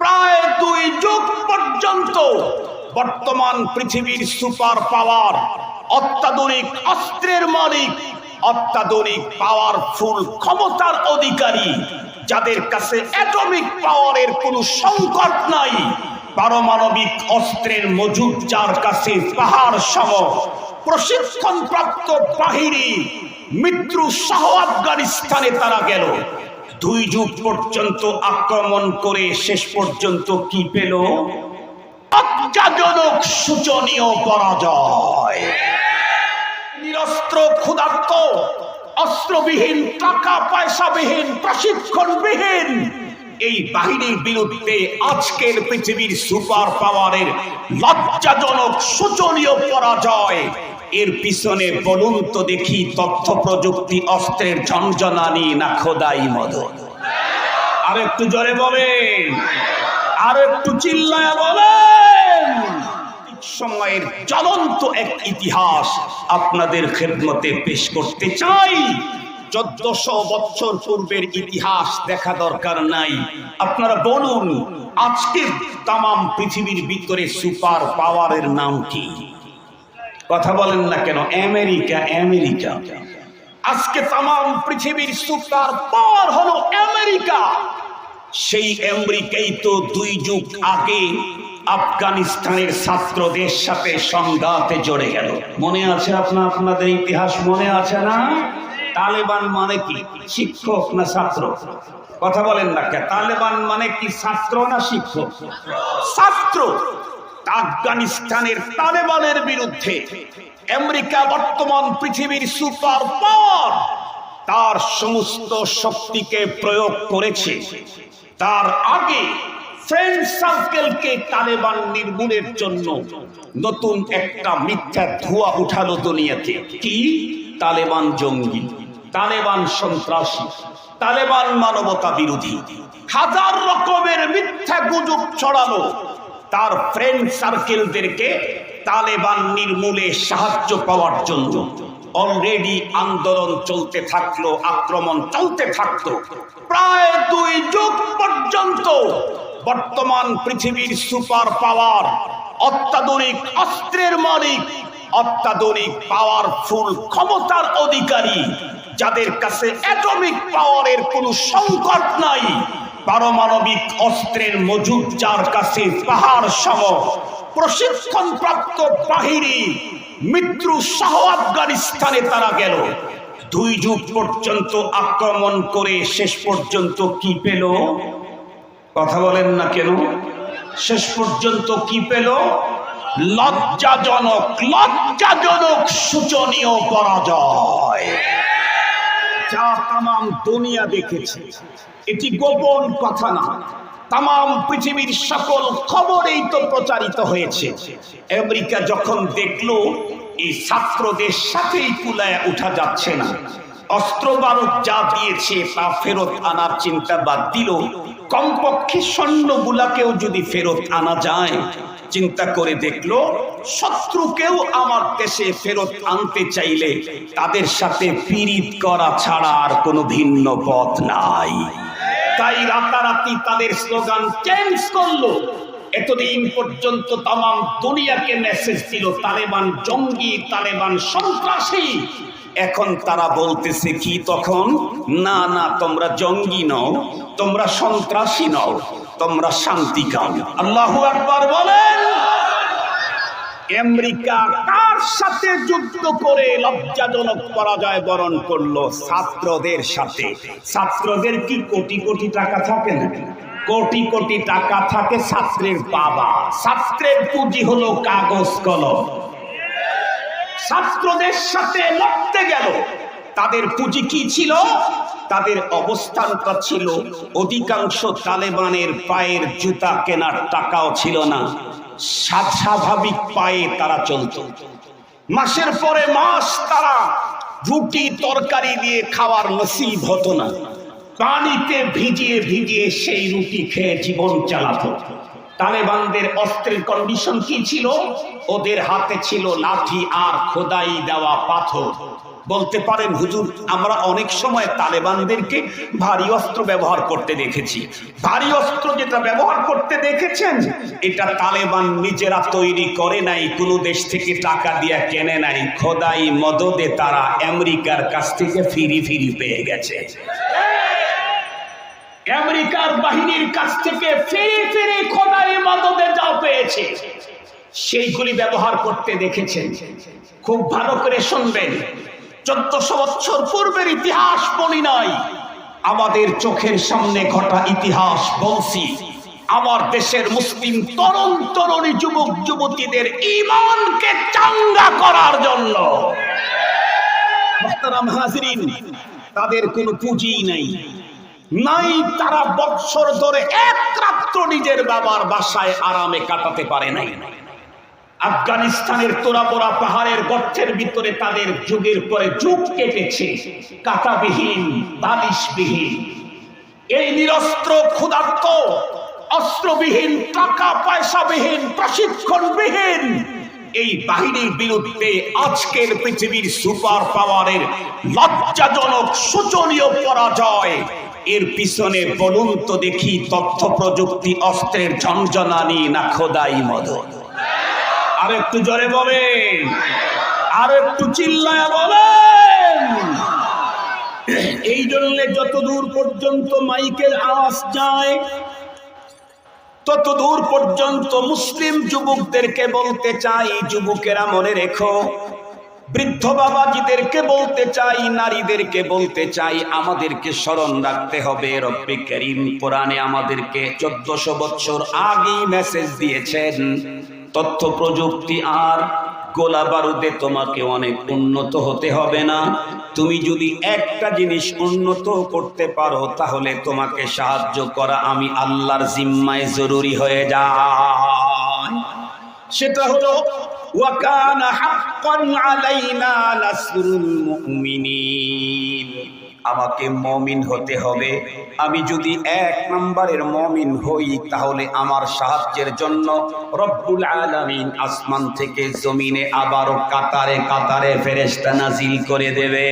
প্রায় দুই যুগ পর্যন্ত বর্তমান পৃথিবীর সুপার পাওয়ার অত্যাধুনিক অস্ত্রের মালিক, অত্যাধুনিক পাওয়ারফুল ক্ষমতার অধিকারী, যাদের কাছে অ্যাটমিক পাওয়ারের কোনো সংকট নাই, পারমাণবিক অস্ত্রের মজুদ যার কাছে পাহাড় সম প্রশিক্ষণ প্রাপ্ত বাহিনী মৃত্যু সহ আফগানিস্তানে তারা গেল। দুই যুগ পর্যন্ত আক্রমণ করে শেষ পর্যন্ত কি পেল? লজ্জাজনক সূচনীয় পরাজয়। নিরস্ত্র ক্ষুধার্ত, অস্ত্রবিহীন, টাকা পয়সাবিহীন, প্রশিক্ষণবিহীন, এই বাহিনীর বিরুদ্ধে আজকের পৃথিবীর সুপার পাওয়ারের লজ্জাজনক সূচনীয় পরাজয় এর পিছনে বলুন তো দেখি তথ্য প্রযুক্তি অস্ত্রের ঝঞ্ঝনানি না খোদাই মদত আর একটু জোরে বলেন। আর একটু চিল্লায় বলেন। সময়ের জ্বলন্ত এক ইতিহাস আপনাদের খেদমতে পেশ করতে চাই। চোদ্দশো বছর পূর্বের ইতিহাস দেখা দরকার নাই। আপনারা বলুন, আজকের তামাম পৃথিবীর ভিতরে সুপার পাওয়ারের নাম কি? কথা বলেন না কেন? America America. আজকে তামাম পৃথিবীর সুপার পাওয়ার হলো আমেরিকা। সেই আমেরিকাই তো দুই যুগ আগে আফগানিস্তানের ছাত্রদের সাথে সংঘাতে জড়ে গেল। মনে আছে আপনার, আপনাদের ইতিহাস মনে আছে না? তালেবান মানে কি? শিক্ষক না ছাত্র? কথা বলেন না তালেবান মানে কি, ছাত্র না শিক্ষক? ছাত্র। আফগানিস্তানের তালেবানের বিরুদ্ধে আমেরিকা বর্তমান পৃথিবীর সুপার পাওয়ার তার সমস্ত শক্তিকে প্রয়োগ করেছে। তার আগে ফ্রেন্ড সার্কেলকে তালেবান নির্মূলের জন্য নতুন একটা মিথ্যা ধোয়া উঠালো দুনিয়াতে। কি? তালেবান জঙ্গি, তালেবান সন্ত্রাসী, তালেবান মানবতা বিরোধী হাজার রকমের মিথ্যা গুজব ছড়ালো। তার ফ্রেন্ড সার্কেলদেরকে তালেবান নির্মূলে সাহায্য পাওয়ার জন্য অলরেডি আন্দোলন চলতে থাকল, আক্রমণ চলতে থাকল প্রায় দুই যুগ পর্যন্ত বর্তমান পৃথিবীর সুপার পাওয়ার অত্যাধুনিক অস্ত্রের মালিক, অত্যাধুনিক পাওয়ারফুল ক্ষমতার অধিকারী, যাদের কাছে অ্যাটমিক পাওয়ারের কোনো সংকট নাই পারমাণবিক অস্ত্রের মজুদ যার কাছে পাহাড় সম প্রশিক্ষণ প্রাপ্ত বাহিনী মৃত্যু সহ আফগানিস্তানে তারা গেল। দুই যুগ পর্যন্ত আক্রমণ করে শেষ পর্যন্ত কি পেল? কথা বলেন না কেন? শেষ পর্যন্ত কি পেল? লজ্জাজনক লজ্জাজনক সূচনীয় পরাজয়। যা তাম দুনিয়া দেখেছে, এটি গোপন কথা না। তাম পৃথিবীর সকল খবরেই তো প্রচারিত হয়েছে। আমেরিকা যখন দেখল, এই ছাত্রদের সাথেই কুলায় উঠা যাচ্ছে না। অস্ত্র বারুদ যা দিয়েছে তা ফেরত আনার চিন্তা বাদ দিল। কমপক্ষে স্বর্ণগুলাকেও যদি ফেরত আনা যায়, চিন্তা করে দেখল, শত্রুকেও আমার দেশে ফেরত আনতে চাইলে তাদের সাথে পীড়িত করা ছাড়া আর কোনো ভিন্ন পথ নাই। তাই রাতারাতি তাদের স্লোগান চেঞ্জ করল। এতদিন পর্যন্ত তাম দুনিয়াকে মেসেজ দিল, তালেবান জঙ্গি, তালেবান সন্ত্রাসী। এখন তারা বলতেছে, কি তখন? না না, তোমরা জঙ্গি নও, তোমরা সন্ত্রাসী নও, তোমরা শান্তি কাম আল্লাহ একবার বলেন। আমেরিকা কার সাথে যুদ্ধ করে লজ্জাজনক পরাজয় বরণ করল? ছাত্রদের সাথে। ছাত্রদের কি কোটি কোটি টাকা থাকে না কোটি কোটি টাকা থাকে ছাত্রের বাবা। ছাত্রের পুঁজি হলো কাগজ কলম। ছাত্রদের সাথে লড়তে গেল। তাদের পুঁজি কি ছিল? তাদের অবস্থানটা ছিল অধিকাংশ তালেবানের পায়ের জুতা কেনার টাকাও ছিল না। স্বাভাবিক পায়ে তারা চলত। মাসের পরে মাস তারা রুটি, তরকারি দিয়ে খাওয়ার নসিব হতো না। পানিতে ভিজিয়ে ভিজিয়ে সেই রুটি খেয়ে জীবন চালাতো। তালেবানদের অস্ত্রের কন্ডিশন কি ছিল? ওদের হাতে ছিল লাঠি আর খোদাই দেওয়া পাথর। বলতে পারেন, হুজুর, আমরা অনেক সময় তালেবানদেরকে ভারী অস্ত্র ব্যবহার করতে দেখেছি। ভারী অস্ত্র যেটা ব্যবহার করতে দেখেছেন, এটা তালেবান নিজেরা তৈরি করে নাই, কোনো দেশ থেকে টাকা দিয়ে কেনে নাই। খোদাই মদদে তারা আমেরিকার কাছ থেকে ফিরি ফিরি পেয়ে গেছে। আমেরিকার বাহিনীর কাছ থেকে ফিরে ফিরে খোদাই মদদে যাও পেয়েছে, সেইগুলি ব্যবহার করতে দেখেছেন। খুব ভালো করে শুনবেন। চোদ্দশো বছর পূর্বের ইতিহাস বলি নাই, আমাদের চোখের সামনে ঘটা ইতিহাস বলছি, আমার দেশের মুসলিম তরুণ তরুণী যুবক যুবতীদের ইমানকে চাঙ্গা করার জন্য। তাদের কোনো পুঁজি নেই। নাই, তারা বৎসর ধরে এক রাত্র নিজের বাবার বাসায় আরামে কাটাতে পারে নাই। আফগানিস্তানের তোরাপোড়া পাহাড়ের গর্তের ভিতরে তাদের যুগের পরে যুগ কেটেছে, কাটাবিহীন, বালিশবিহীন। এই নিরস্ত্র ক্ষুধার্ত, অস্ত্রবিহীন, টাকা পয়সাবিহীন, প্রশিক্ষণবিহীন, এই বাহিনীর বিরুদ্ধে আজকের পৃথিবীর সুপার পাওয়ারের লজ্জাজনক, শোচনীয় পরাজয় এর পিছনে বলুন তো দেখি তথ্য প্রযুক্তি, অস্ত্রের ঝঞ্ঝনানি না খোদাই মদত। আর একটু জোরে বলেন, আর একটু চিল্লায় বলেন। এই জন্য যত দূর পর্যন্ত মাইকের আওয়াজ যায় তত দূর পর্যন্ত মুসলিম যুবকদেরকে বলতে চাই, যুবকেরা মনে রেখো বৃদ্ধ বাবাজিদেরকে বলতে চাই, নারীদেরকে বলতে চাই, আমাদেরকে স্মরণ রাখতে হবে। রব্বি করিম কোরআনে আমাদেরকে চোদ্দশো বছর আগেই মেসেজ দিয়েছেন, তথ্য প্রযুক্তি আর গোলা বারুদে তোমাকে অনেক উন্নত হতে হবে না। তুমি যদি একটা জিনিস উন্নত করতে পারো, তাহলে তোমাকে সাহায্য করা আমি আল্লাহর জিম্মায় জরুরি হয়ে যায়। সেটা হলো ওয়াকান حقا علينا نصر المؤمنين আমাকে মমিন হতে হবে। আমি যদি এক নম্বরের মমিন হই, তাহলে আমার সাহায্যের জন্য রব্বুল আলমিন আসমান থেকে জমিনে আবারও কাতারে কাতারে ফেরেস্তা নাজিল করে দেবে।